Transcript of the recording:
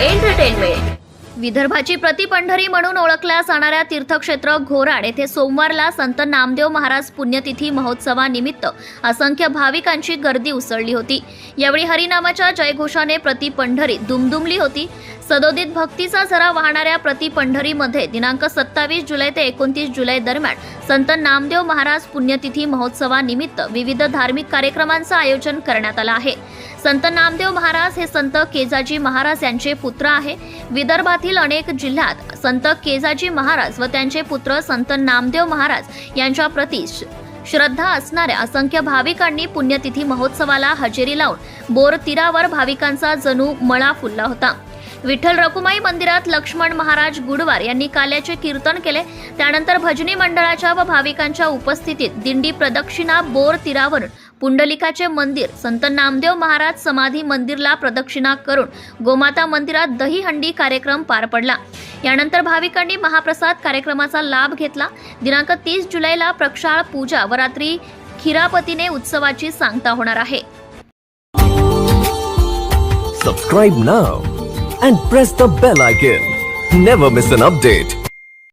Entertainment विदर्भाची प्रतिपंढरी म्हणून ओळखल्या जाणाऱ्या तीर्थक्षेत्र घोराड येथे सोमवारला संत नामदेव महाराज पुण्यतिथी महोत्सवानिमित्त असंख्य भाविकांची गर्दी उसळली होती. यावेळी हरिनामाच्या जयघोषाने प्रतिपंढरी दुमदुमली होती. सदोदित भक्तीचा झरा वाहणाऱ्या प्रतिपंढरीमध्ये दिनांक सत्तावीस जुलै ते एकोणतीस जुलै दरम्यान संत नामदेव महाराज पुण्यतिथी महोत्सवानिमित्त विविध धार्मिक कार्यक्रमांचं आयोजन करण्यात आलं आहे. संत नामदेव महाराज हे संत केजाजी महाराज यांचे पुत्र आहे. विदर्भातील अनेक जिल्ह्यात संत केजाजी महाराज व त्यांचे पुत्र संत नामदेव महाराज यांच्या प्रती श- श्रद्धा असणाऱ्या असंख्य भाविकांनी पुण्यतिथी महोत्सवाला हजेरी लावून बोर तीरावर भाविकांचा जणू मळा फुलला होता. विठ्ठल रकुमाई मंदिरात लक्ष्मण महाराज गुडवार यांनी काल्याचे कीर्तन केले. त्यानंतर भजनी मंडळाच्या व भाविकांच्या उपस्थितीत दिंडी प्रदक्षिणा बोर तीरावरून पुंडलिकाचे मंदिर संत नामदेव महाराज समाधी मंदिरला प्रदक्षिणा करून गोमाता मंदिरात दहीहंडी कार्यक्रम पार पडला. यानंतर भाविकांनी महाप्रसाद कार्यक्रमाचा लाभ घेतला. दिनांक तीस जुलैला प्रक्षाळ पूजा व रात्री खिरापतीने उत्सवाची सांगता होणार आहे. Subscribe now and press the bell icon never miss an update